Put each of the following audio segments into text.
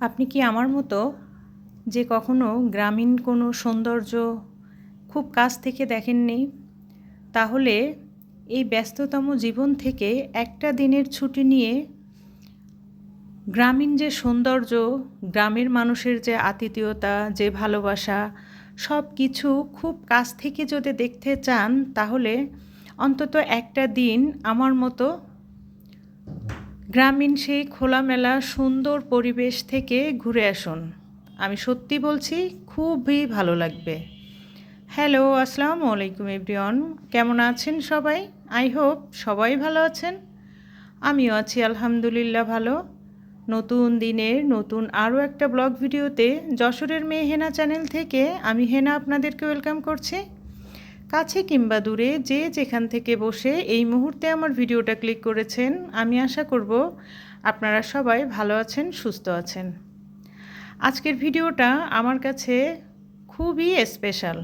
আপনি কি আমার মতো যে কখনো গ্রামীণ কোনো সৌন্দর্য খুব কাছ থেকে দেখেননি? তাহলে এই ব্যস্ততম জীবন থেকে একটা দিনের ছুটি নিয়ে গ্রামীণ যে সৌন্দর্য, গ্রামের মানুষের যে আতিথেয়তা, যে ভালোবাসা, সব কিছু খুব কাছ থেকে যদি দেখতে চান, তাহলে অন্তত একটা দিন আমার মতো গ্রামীণ সেই খোলামেলা, সুন্দর পরিবেশ থেকে ঘুরে আসুন। আমি সত্যি বলছি, খুবই ভালো লাগবে। হ্যালো, আসসালামু আলাইকুম এভরিওয়ান। কেমন আছেন সবাই? আই হোপ সবাই ভালো আছেন। আমিও আছি আলহামদুলিল্লাহ ভালো। নতুন দিনের, নতুন আরও একটা ব্লগ ভিডিওতে যশোরের মেয়ে হেনা চ্যানেল থেকে আমি হেনা আপনাদেরকে ওয়েলকাম করছি। কাছে কিংবা দূরে যে যেখান থেকে বসে এই মুহূর্তে আমার ভিডিওটা ক্লিক করেছেন, আমি আশা করব আপনারা সবাই ভালো আছেন, সুস্থ আছেন। আজকের ভিডিওটা আমার কাছে খুবই স্পেশাল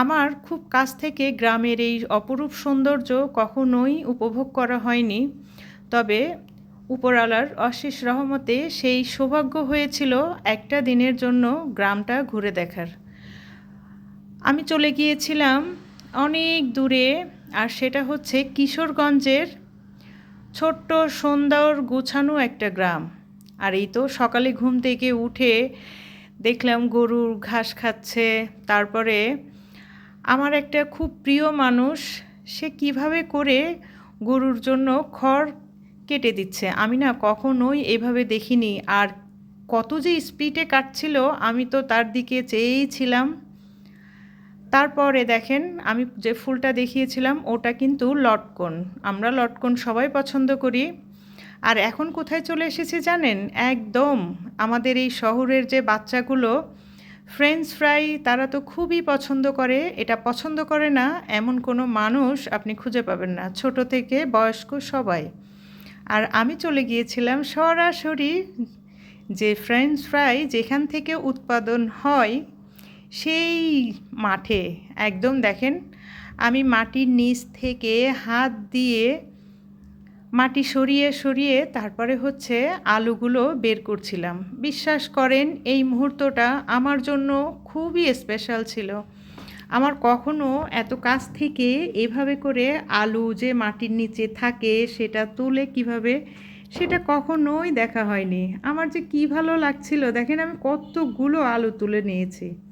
আমার খুব কাছ থেকে গ্রামের এই অপরূপ সৌন্দর্য কখনোই উপভোগ করা হয়নি, তবে উপরালার অশেষ রহমতে সেই সৌভাগ্য হয়েছিল একটা দিনের জন্য গ্রামটা ঘুরে দেখার। আমি চলে গিয়েছিলাম অনেক দূরে, আর সেটা হচ্ছে কিশোরগঞ্জের ছোট্ট সুন্দর গুছানো একটা গ্রাম। আর এই তো সকালে ঘুম থেকে উঠে দেখলাম গরুর ঘাস খাচ্ছে। তারপরে আমার একটা খুব প্রিয় মানুষ, সে কীভাবে করে গরুর জন্য খড় কেটে দিচ্ছে? আমি না কখনোই এভাবে দেখিনি। আর কত যে স্পিডে কাটছিল, আমি তো তার দিকে চেয়েই ছিলাম। তারপরে দেখেন, আমি যে ফুলটা দেখিয়েছিলাম, ওটা কিন্তু লটকন। আমরা লটকন সবাই পছন্দ করি। আর এখন কোথায় চলে এসেছি জানেন? একদম আমাদের এই শহরের যে বাচ্চাগুলো ফ্রেঞ্চ ফ্রাই তারা তো খুবই পছন্দ করে। এটা পছন্দ করে না, এমন কোনো মানুষ আপনি খুঁজে পাবেন না, ছোট থেকে বয়স্ক সবাই। আর আমি চলে গিয়েছিলাম সরাসরি যে ফ্রেঞ্চ ফ্রাই যেখান থেকে উৎপাদন হয় সেই মাঠে, একদম দেখেন, আমি মাটির নিচ থেকে হাত দিয়ে মাটি সরিয়ে সরিয়ে তারপরে হচ্ছে আলুগুলো বের করছিলাম। বিশ্বাস করেন, এই মুহূর্তটা আমার জন্য খুবই স্পেশাল ছিল। আমার কখনো এত কাছ থেকে এভাবে করে আলু যে মাটির নিচে থাকে, সেটা তুলে কীভাবে, সেটা কখনোই দেখা হয়নি। আমার যে কি ভালো লাগছিল, দেখেন আমি কতগুলো আলু তুলে নিয়েছি।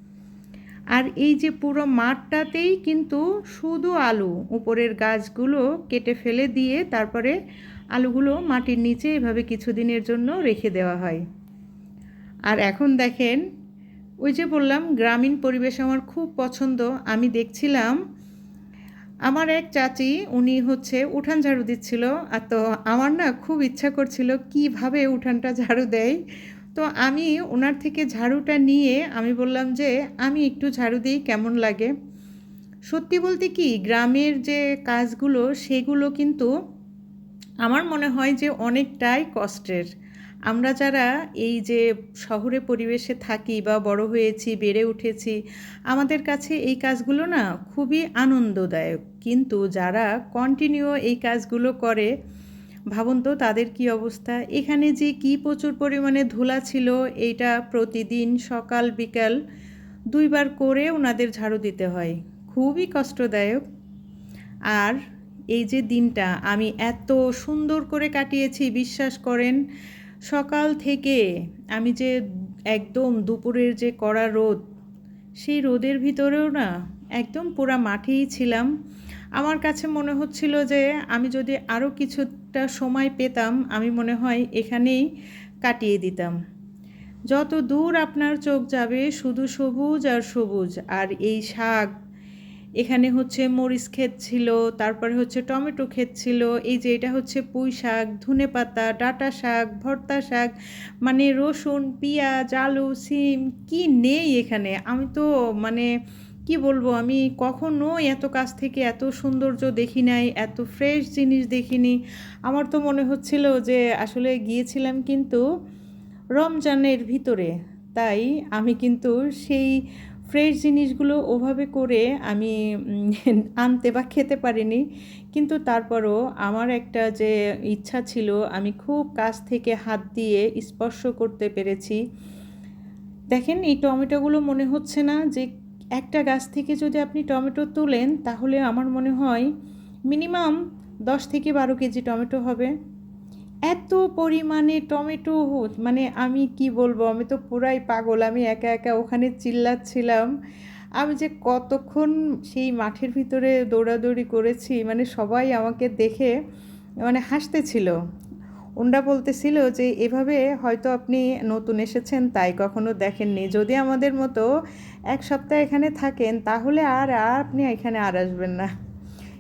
আর এই যে পুরো মাঠটাতেই কিন্তু শুধু আলু, উপরের গাছগুলো কেটে ফেলে দিয়ে তারপরে আলুগুলো মাটির নিচে এভাবে কিছুদিনের জন্য রেখে দেওয়া হয়। আর এখন দেখেন, ওই যে বললাম, গ্রামীণ পরিবেশ আমার খুব পছন্দ। আমি দেখছিলাম, আমার এক চাচি, উনি হচ্ছে উঠান ঝাড়ু দিচ্ছিল। আর তো আমার না খুব ইচ্ছা করছিল কীভাবে উঠানটা ঝাড়ু দেয়। তো আমি ওনার থেকে ঝাড়ুটা নিয়ে আমি বললাম যে, আমি একটু ঝাড়ু দিই, কেমন লাগে? সত্যি বলতে কি, গ্রামের যে কাজগুলো, সেগুলো কিন্তু আমার মনে হয় যে অনেকটাই কষ্টের। আমরা যারা এই যে শহরে পরিবেশে থাকি বা বড় হয়েছি, বেড়ে উঠেছি, আমাদের কাছে এই কাজগুলো না খুবই আনন্দদায়ক। কিন্তু যারা কন্টিনিউ এই কাজগুলো করে ভাবুন তো তাদের কি অবস্থা। এখানে যে কি প্রচুর পরিমাণে ধুলা ছিল, এইটা প্রতিদিন সকাল, বিকাল দুইবার করে ওনাদের ঝাড়ু দিতে হয়। খুবই কষ্টদায়ক। আর এই যে দিনটা, আমি এত সুন্দর করে কাটিয়েছি, বিশ্বাস করেন। সকাল থেকে আমি যে একদম দুপুরের যে কড়া রোদ, সেই রোদের ভিতরেও না একদম পুরা মাঠেই ছিলাম। আমার কাছে মনে হচ্ছিল যে আমি যদি আরও কিছুটা সময় পেতাম, আমি মনে হয় এখানেই কাটিয়ে দিতাম। যত দূর আপনার চোখ যাবে শুধু সবুজ আর সবুজ, আর এই শাক, এখানে হচ্ছে মরিচ ক্ষেত ছিল, তারপরে হচ্ছে টমেটো ক্ষেত ছিল, এই যে এটা হচ্ছে পুঁই শাক, ধনে পাতা, ডাটা শাক, ভর্তা শাক মানে রসুন, পেঁয়াজ, আলু, সিম, কি নেই এখানে? আমি তো মানে কি বলব? আমি কখনো এত কাছ থেকে এত সৌন্দর্য দেখি নাই, এত ফ্রেশ জিনিস দেখিনি। আমার তো মনে হচ্ছিল যে আসলে গিয়েছিলাম কিন্তু রমজানের ভিতরে। তাই আমি কিন্তু সেই ফ্রেশ জিনিসগুলো ওভাবে করে আমি আনতে বা খেতে পারিনি। কিন্তু তারপরও আমার একটা যে ইচ্ছা ছিল, আমি খুব কাছ থেকে হাত দিয়ে স্পর্শ করতে পেরেছি। দেখেন এই টমেটোগুলো মনে হচ্ছে না যে একটা গাছ থেকে যদি আপনি টমেটো তোলেন, তাহলে আমার মনে হয় মিনিমাম দশ থেকে বারো কেজি টমেটো হবে। এত পরিমাণে টমেটো মানে আমি কি বলব, আমি তো পুরাই পাগল, আমি একা একা ওখানে চিল্লাচ্ছিলাম। আমি যে কতক্ষণ সেই মাঠের ভিতরে দৌড়াদৌড়ি করেছি মানে সবাই আমাকে দেখে মানে হাসতেছিল। ওনরা বলতেছিল যে, এভাবে হয়তো আপনি নতুন এসেছেন, তাই কখনো দেখেননি। যদি আমাদের মতো এক সপ্তাহ এখানে থাকেন, তাহলে আর আপনি এখানে আর আসবেন না।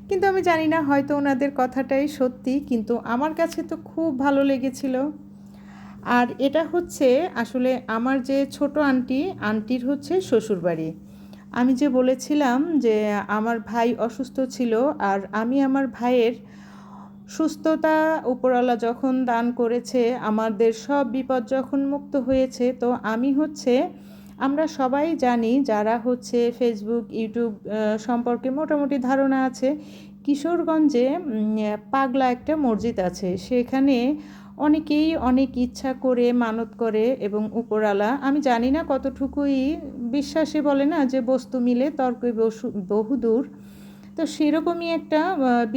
কিন্তু আমি জানি না হয়তো ওনাদের কথাটাই সত্যি, কিন্তু আমার কাছে তো খুব ভালো লেগেছিল। আর এটা হচ্ছে আসলে আমার যে ছোট আন্টি, আন্টির হচ্ছে শ্বশুরবাড়ি। আমি যে বলেছিলাম যে, আমার ভাই অসুস্থ ছিল আর আমি আমার ভাইয়ের সুস্থতা উপরওয়ালা যখন দান করেছে, আমাদের সব বিপদ যখন মুক্ত হয়েছে, তো আমি হচ্ছে, আমরা সবাই জানি যারা হচ্ছে ফেসবুক ইউটিউব সম্পর্কে মোটামুটি ধারণা আছে, কিশোরগঞ্জে পাগলা একটা মসজিদ আছে। সেখানে অনেকেই অনেক ইচ্ছা করে, মানত করে এবং উপরালা আমি জানি না কতটুকুই বিশ্বাসে বলে না যে বস্তু মিলে তর্কে বহুদূর। তো সেরকমই একটা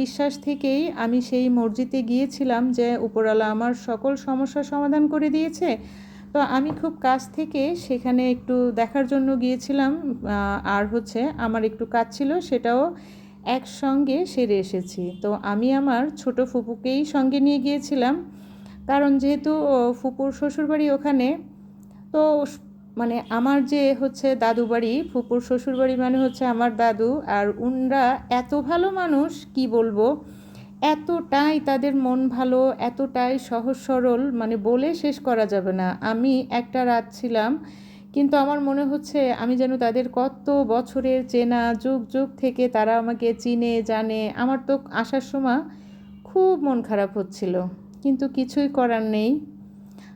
বিশ্বাস থেকেই আমি সেই মসজিদে গিয়েছিলাম যে উপরওয়ালা আমার সকল সমস্যার সমাধান করে দিয়েছে। তো আমি খুব কাছ থেকে সেখানে একটু দেখার জন্য গিয়েছিলাম আর হচ্ছে আমার একটু কাজ ছিল সেটাও একসঙ্গে সেরে এসেছি। তো আমি আমার ছোট ফুপুকেই সঙ্গে নিয়ে গিয়েছিলাম। কারণ যেহেতু ফুপুর শ্বশুরবাড়ি ওখানে, তো মানে আমার যে হচ্ছে দাদু বাড়ি, ফুপুর শ্বশুর বাড়ি মানে হচ্ছে আমার দাদু আর উনরা এত ভালো মানুষ, কি বলব? এতটাই তাদের মন ভালো, এতটাই সহজ সরল মানে বলে শেষ করা যাবে না। আমি একটা রাত ছিলাম, কিন্তু আমার মনে হচ্ছে আমি যেন তাদের কত বছরের চেনা, যুগ যুগ থেকে তারা আমাকে চিনে, জানে। আমার তো আসার সময় খুব মন খারাপ হচ্ছিল, কিন্তু কিছুই করার নেই।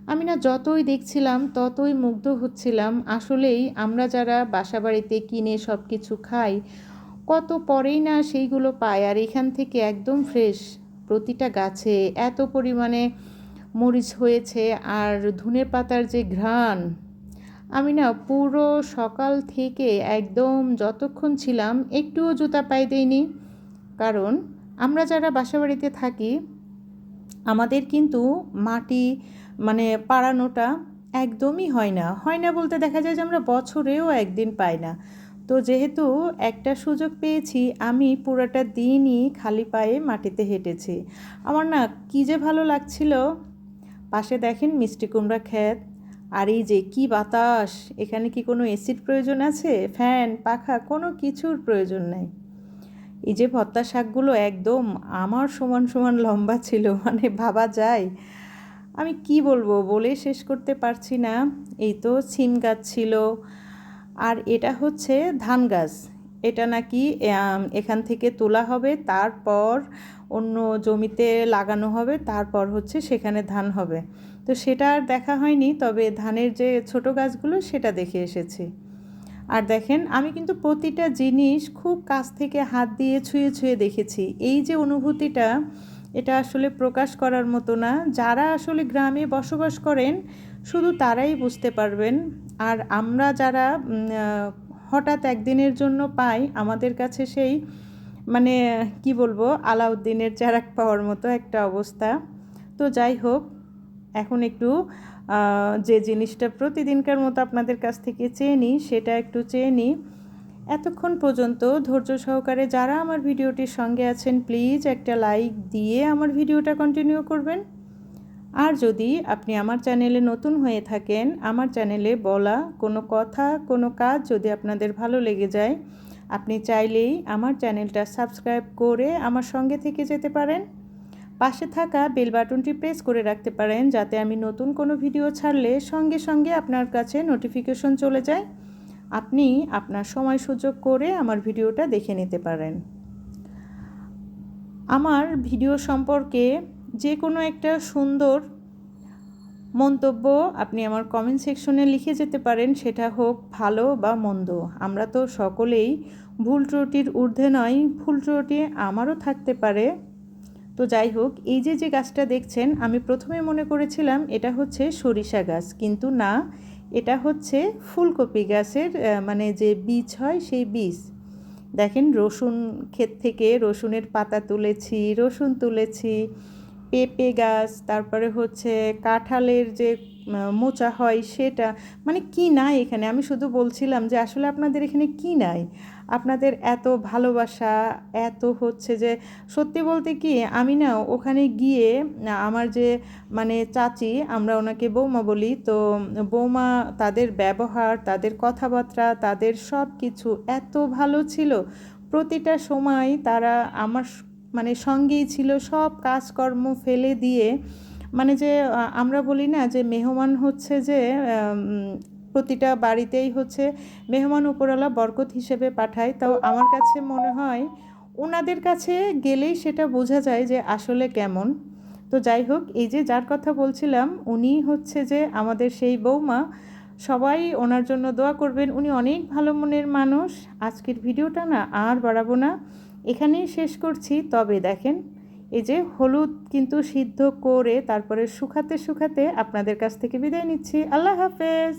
আমি না যতই দেখছিলাম, ততই মুগ্ধ হচ্ছিলাম। আসলেই আমরা যারা বাসা বাড়িতে কিনে সব কিছু খাই, কত পরেই না সেইগুলো পাই আর এখান থেকে একদম ফ্রেশ প্রতিটা গাছে এত পরিমাণে মরিচ হয়েছে আর ধনে পাতার যে ঘ্রাণ, আমি না পুরো সকাল থেকে একদম যতক্ষণ ছিলাম একটুও জুতা পায়ে দেইনি। কারণ আমরা যারা বাসা বাড়িতে থাকি, আমাদের কিন্তু মাটি মানে পাড়ানোটা একদমই হয় না। হয় না বলতে দেখা যায় যে আমরা বছরেও একদিন পাই না। তো যেহেতু একটা সুযোগ পেয়েছি, আমি পুরোটা দিনই খালি পায়ে মাটিতে হেঁটেছি। আমার না কী যে ভালো লাগছিল, পাশে দেখেন মিষ্টি কুমড়া ক্ষেত, আর এই যে কি বাতাস, এখানে কি কোনো এসির প্রয়োজন আছে? ফ্যান, পাখা, কোনো কিছুর প্রয়োজন নেই। এই যে ভর্তা শাকগুলো একদম আমার সমান সমান লম্বা ছিল মানে ভাবা যায়। আমি কি বলব, বলে শেষ করতে পারছি না। এই তো সিম গাছ ছিল। আর এটা হচ্ছে ধান গাছ। এটা নাকি এখান থেকে তোলা হবে, তারপর অন্য জমিতে লাগানো হবে, তারপর হচ্ছে সেখানে ধান হবে। তো সেটা আর দেখা হয়নি, তবে ধানের যে ছোট গাছগুলো, সেটা দেখে এসেছি। আর দেখেন, আমি কিন্তু প্রতিটা জিনিস খুব কাছ থেকে হাত দিয়ে ছুঁয়ে ছুঁয়ে দেখেছি। এই যে অনুভূতিটা এটা আসলে প্রকাশ করার মতো না। যারা আসলে গ্রামে বসবাস করেন, শুধু তারাই বুঝতে পারবেন। আর আমরা যারা হঠাৎ একদিনের জন্য পাই, আমাদের কাছে সেই মানে কি বলব, আলাউদ্দিনের চারাক পাওয়ার মতো একটা অবস্থা। তো যাই হোক, এখন একটু যে জিনিসটা প্রতিদিনকার মতো আপনাদের কাছ থেকে চেয়ে নিই, সেটা একটু চেয়ে নিই। এতক্ষণ পর্যন্ত ধৈর্য সহকারে যারা আমার ভিডিওটির সঙ্গে আছেন প্লিজ একটা লাইক দিয়ে আমার ভিডিওটা কন্টিনিউ করবেন। আর যদি আপনি আমার চ্যানেলে নতুন হয়ে থাকেন, আমার চ্যানেলে বলা কোনো কথা, কোনো কাজ যদি আপনাদের ভালো লেগে যায়, আপনি চাইলেই আমার চ্যানেলটা সাবস্ক্রাইব করে আমার সঙ্গে থেকে যেতে পারেন। পাশে থাকা বেল বাটনটি প্রেস করে রাখতে পারেন, যাতে আমি নতুন কোনো ভিডিও ছাড়লে সঙ্গে সঙ্গে আপনার কাছে নোটিফিকেশন চলে যায়। আপনি আপনার সময় সুযোগ করে আমার ভিডিওটা দেখে নিতে পারেন। আমার ভিডিও সম্পর্কে যে কোনো একটা সুন্দর মন্তব্য আপনি আমার কমেন্ট সেকশনে লিখে যেতে পারেন, সেটা হোক ভালো বা মন্দ। আমরা তো সকলেই ভুল ত্রুটির ঊর্ধ্বে নয় ভুল ত্রুটি আমারও থাকতে পারে। তো যাই হোক, এই যে যে গাছটা দেখছেন, আমি প্রথমে মনে করেছিলাম এটা হচ্ছে সরিষা গাছ, কিন্তু না এটা হচ্ছে ফুলকপি গাছের মানে যে বীজ হয় সেই বীজ। দেখেন রসুন ক্ষেত থেকে রসুনের পাতা তুলেছি, রসুন তুলেছি পেঁপে গাছ, তারপরে হচ্ছে কাঁঠালের যে মোচা হয় সেটা মানে কি নাই এখানে? আমি শুধু বলছিলাম যে আসলে আপনাদের এখানে কি নাই? আপনাদের এত ভালোবাসা, এত হচ্ছে যে, সত্যি বলতে কি, আমি না ওখানে গিয়ে আমার যে মানে চাচি, আমরা ওনাকে বৌমা বলি, তো বৌমা তাদের ব্যবহার, তাদের কথাবার্তা, তাদের সব কিছু এত ভালো ছিল। প্রতিটা সময় তারা আমার মানে সঙ্গেই ছিল, সব কাজকর্ম ফেলে দিয়ে মানে যে আমরা বলি না যে মেহমান হচ্ছে যে প্রতিটা বাড়িতেই হচ্ছে মেহমান উপরওয়ালা বরকত হিসেবে পাঠায়। তো আমার কাছে মনে হয় ওনাদের কাছে গেলেই সেটা বোঝা যায় যে আসলে কেমন। তো যাই হোক, এই যে যার কথা বলছিলাম, উনি হচ্ছে যে আমাদের সেই বৌমা। সবাই ওনার জন্য দোয়া করবেন। উনি অনেক ভালো মনের মানুষ। আজকের ভিডিওটা না আর বাড়াবো না। এখানেই শেষ করছি। তবে দেখেন, এই যে হলুদ কিন্তু সিদ্ধ করে তারপরে শুকাতে শুকাতে আপনাদের কাছ থেকে বিদায় নিচ্ছি। আল্লাহ হাফেজ!